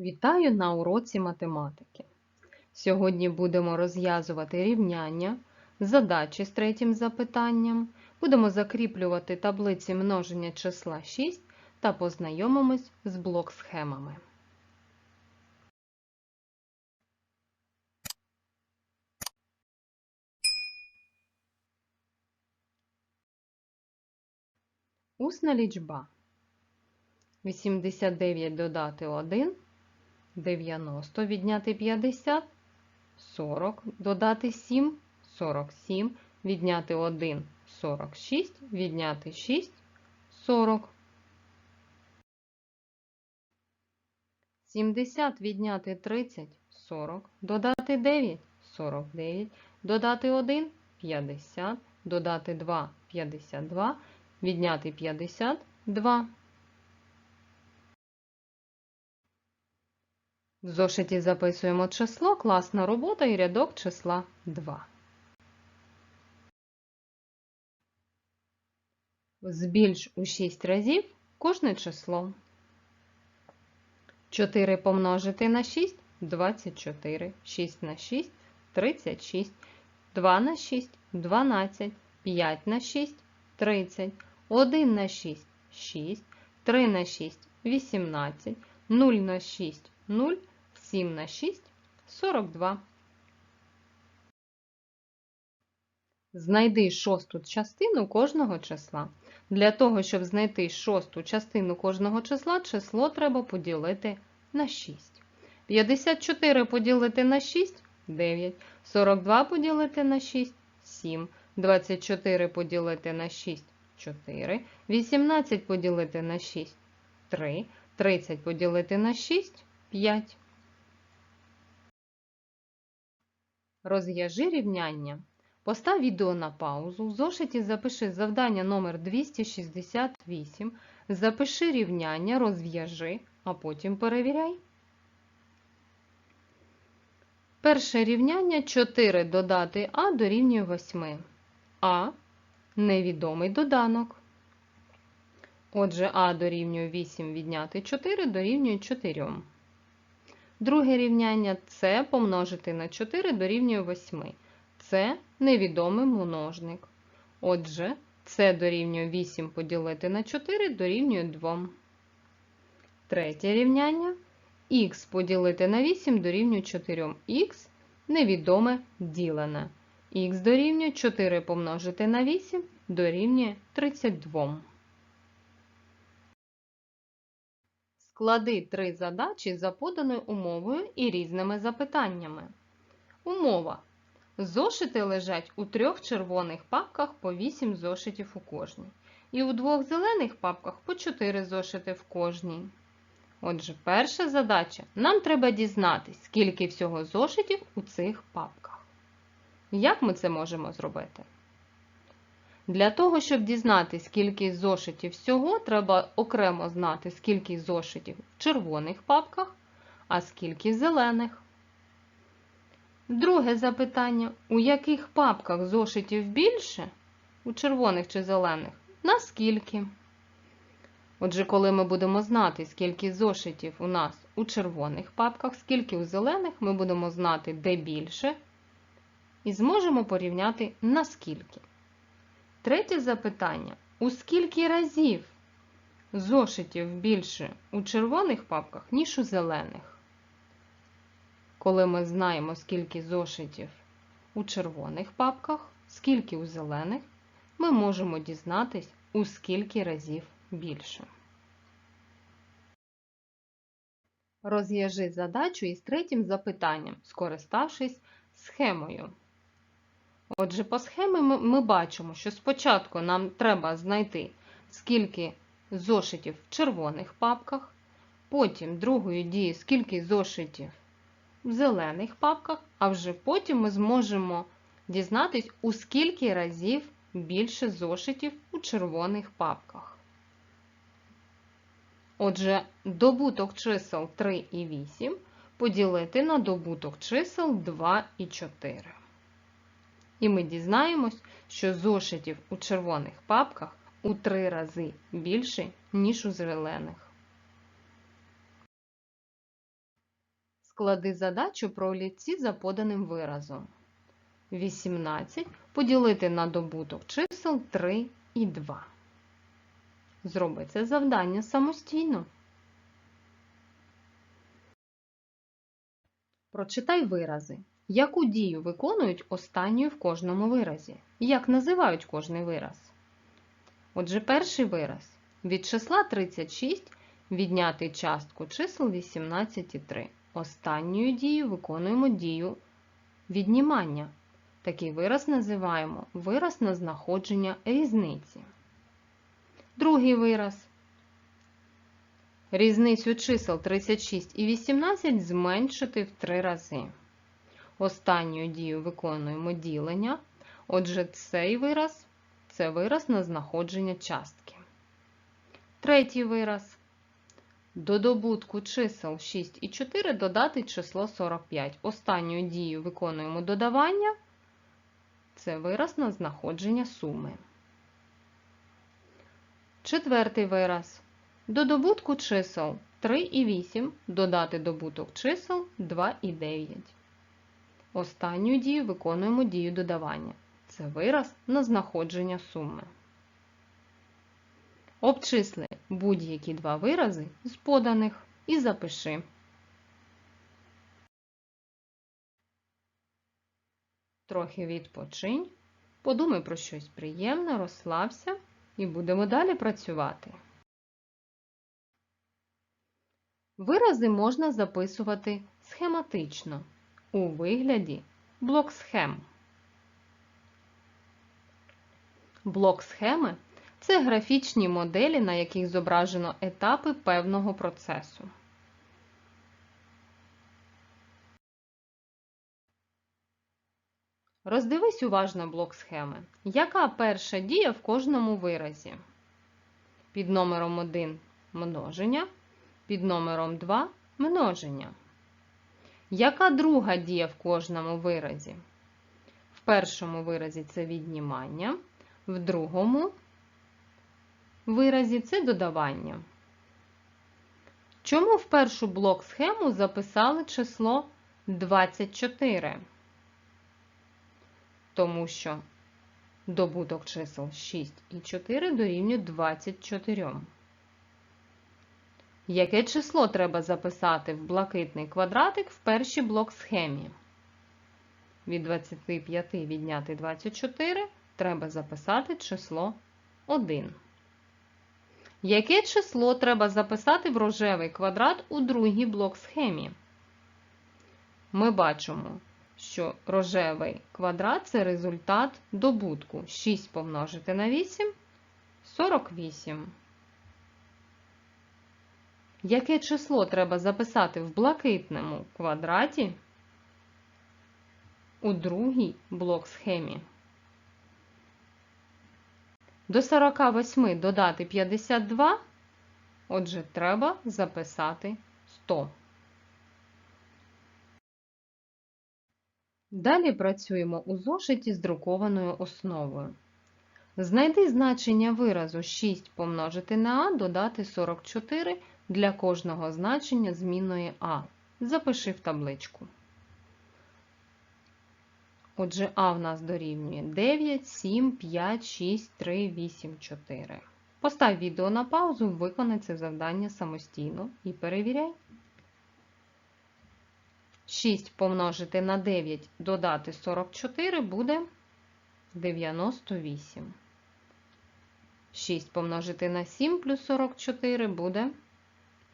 Вітаю на уроці математики. Сьогодні будемо розв'язувати рівняння, задачі з третім запитанням, будемо закріплювати таблиці множення числа 6 та познайомимось з блок-схемами. Усна лічба. 89 додати 1 90 відняти 50, 40, додати 7, 47, відняти 1, 46, відняти 6, 40. 70 відняти 30, 40, додати 9, 49, додати 1, 50, додати 2, 52, відняти 50, 2. В зошиті записуємо число, класна робота і рядок числа 2. Збільш у 6 разів кожне число. 4 помножити на 6 24, 6 на 6 36, 2 на 6 12, 5 на 6 30, 1 на 6 6, 3 на 6 18, 0 на 6 0, 7 на 6 42. Знайди шосту частину кожного числа. Для того, щоб знайти шосту частину кожного числа, число треба поділити на 6. 54 поділити на 6 9. 42 поділити на 6 7. 24 поділити на 6 4. 18 поділити на 6 3. 30 поділити на 6 5. Розв'яжи рівняння. Постав відео на паузу. В зошиті запиши завдання номер 268. Запиши рівняння, розв'яжи, а потім перевіряй. Перше рівняння 4 додати А дорівнює 8. А невідомий доданок. Отже, А дорівнює 8 відняти 4 дорівнює 4. Друге рівняння С помножити на 4 дорівнює 8. Це невідомий множник. Отже, С дорівнює 8 поділити на 4 дорівнює 2. Третє рівняння х поділити на 8 дорівнює 4. Х невідоме ділене. Х дорівнює 4 помножити на 8 дорівнює 32. Склади три задачі за поданою умовою і різними запитаннями. Умова. Зошити лежать у трьох червоних папках по 8 зошитів у кожній. І у двох зелених папках по 4 зошити в кожній. Отже, перша задача. Нам треба дізнатись, скільки всього зошитів у цих папках. Як ми це можемо зробити? Для того, щоб дізнатися, скільки зошитів всього, треба окремо знати, скільки зошитів в червоних папках, а скільки в зелених. Друге запитання: у яких папках зошитів більше? У червоних чи зелених? Наскільки? Отже, коли ми будемо знати, скільки зошитів у нас у червоних папках, скільки у зелених, ми будемо знати, де більше, і зможемо порівняти наскільки. Третє запитання: у скільки разів зошитів більше у червоних папках, ніж у зелених? Коли ми знаємо, скільки зошитів у червоних папках, скільки у зелених, ми можемо дізнатись, у скільки разів більше. Розв'яжи задачу із третім запитанням, скориставшись схемою. Отже, по схемі ми, бачимо, що спочатку нам треба знайти, скільки зошитів в червоних папках, потім другою дією, скільки зошитів в зелених папках, а вже потім ми зможемо дізнатись, у скільки разів більше зошитів у червоних папках. Отже, добуток чисел 3 і 8 поділити на добуток чисел 2 і 4. І ми дізнаємось, що зошитів у червоних папках у 3 рази більше, ніж у зелених. Склади задачу про олівці за поданим виразом. 18 поділити на добуток чисел 3 і 2. Зроби це завдання самостійно. Прочитай вирази. Яку дію виконують останньою в кожному виразі? Як називають кожний вираз? Отже, перший вираз. Від числа 36 відняти частку чисел 18 і 3. Останньою дією виконуємо дію віднімання. Такий вираз називаємо вираз на знаходження різниці. Другий вираз. Різницю чисел 36 і 18 зменшити в 3 рази. Останньою дією виконуємо ділення. Отже, цей вираз це вираз на знаходження частки. Третій вираз. До добутку чисел 6 і 4 додати число 45. Останньою дією виконуємо додавання. Це вираз на знаходження суми. Четвертий вираз. До добутку чисел 3 і 8 додати добуток чисел 2 і 9. Останню дію виконуємо дію додавання. Це вираз на знаходження суми. Обчисли будь-які два вирази з поданих і запиши. Трохи відпочинь, подумай про щось приємне, розслабся і будемо далі працювати. Вирази можна записувати схематично у вигляді блок схем. Блок схеми це графічні моделі, на яких зображено етапи певного процесу. Роздивись уважно блок схеми. Яка перша дія в кожному виразі? Під номером 1 множення, під номером 2 множення. Яка друга дія в кожному виразі? В першому виразі це віднімання, в другому виразі це додавання. Чому в першу блок схему записали число 24? Тому що добуток чисел 6 і 4 дорівнює 24. Яке число треба записати в блакитний квадратик в першій блок схемі? Від 25 відняти 24 треба записати число 1. Яке число треба записати в рожевий квадрат у другій блок схемі? Ми бачимо, що рожевий квадрат це результат добутку. 6 помножити на 8 48. Яке число треба записати в блакитному квадраті у другій блок схемі? До 48 додати 52, отже, треба записати 100. Далі працюємо у зошиті з друкованою основою. Знайди значення виразу 6 помножити на а додати 44 для кожного значення змінної а. Запиши в табличку. Отже, а в нас дорівнює 9, 7, 5, 6, 3, 8, 4. Постав відео на паузу, виконай це завдання самостійно і перевіряй. 6 помножити на 9 додати 44 буде 98. 6 помножити на 7 плюс 44 буде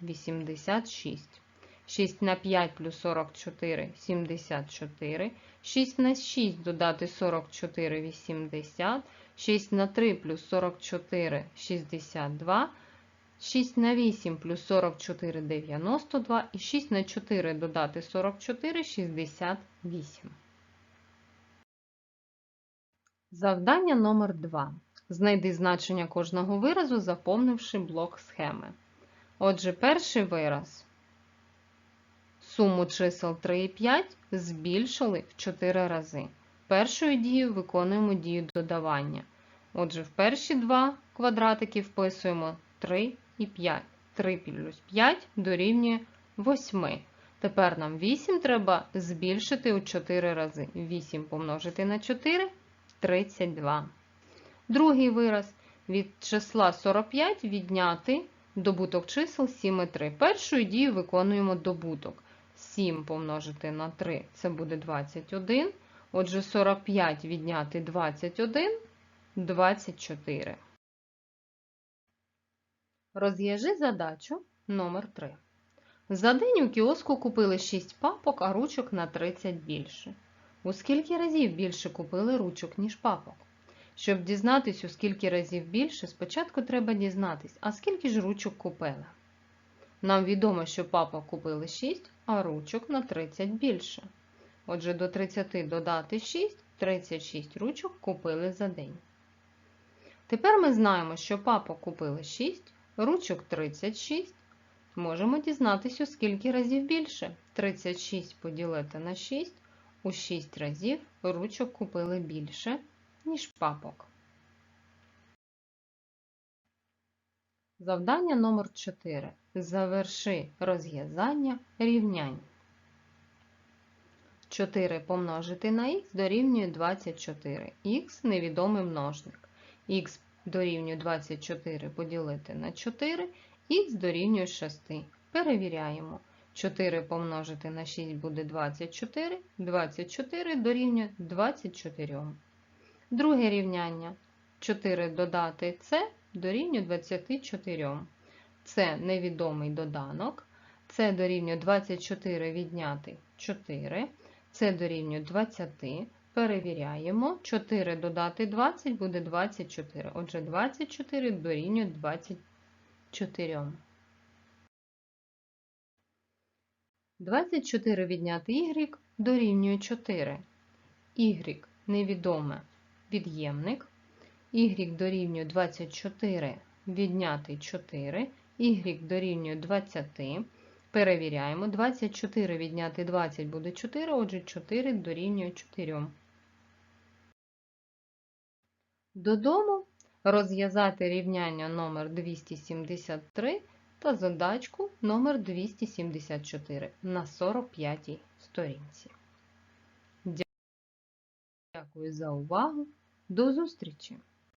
86. 6 на 5 плюс 44 74. 6 на 6 додати 44 80. 6 на 3 плюс 44 62. 6 на 8 плюс 44 92 і 6 на 4 додати 44 68. Завдання номер 2. Знайди значення кожного виразу, заповнивши блок схеми. Отже, перший вираз. Суму чисел 3 і 5 збільшили в 4 рази. Першою дією виконуємо дію додавання. Отже, в перші два квадратики вписуємо 3 і 5. 3 плюс 5 дорівнює 8. Тепер нам 8 треба збільшити у 4 рази. 8 помножити на 4 32. Другий вираз. Від числа 45 відняти добуток чисел 7 і 3. Першою дією виконуємо добуток. 7 помножити на 3 це буде 21. Отже, 45 відняти 21 24. Розв'яжи задачу номер 3. За день у кіоску купили 6 папок, а ручок на 30 більше. У скільки разів більше купили ручок, ніж папок? Щоб дізнатись, у скільки разів більше, спочатку треба дізнатись, а скільки ж ручок купили. Нам відомо, що папок купили 6, а ручок на 30 більше. Отже, до 30 додати 6, 36 ручок купили за день. Тепер ми знаємо, що папок купили 6, ручок 36. Можемо дізнатися, у скільки разів більше. 36 поділити на 6, у 6 разів ручок купили більше, ніж папок. Завдання номер 4. Заверши розв'язання рівнянь. 4 помножити на х дорівнює 24. Х невідомий множник. Х дорівнює 24 поділити на 4, х дорівнює 6. Перевіряємо. 4 помножити на 6 буде 24, 24 дорівнює 24. Друге рівняння. 4 додати це дорівнює 24. Це невідомий доданок. Це дорівнює 24 відняти 4. Це дорівнює 20. Перевіряємо. 4 додати 20 буде 24. Отже, 24 дорівнює 24. 24 відняти y дорівнює 4. Y невідоме від'ємник. Y дорівнює 24 відняти 4. Y дорівнює 20. Перевіряємо. 24 відняти 20 буде 4, отже 4 дорівнює 4. Додому розв'язати рівняння номер 273 та задачку номер 274 на 45 сторінці. Дякую за увагу. До зустрічі!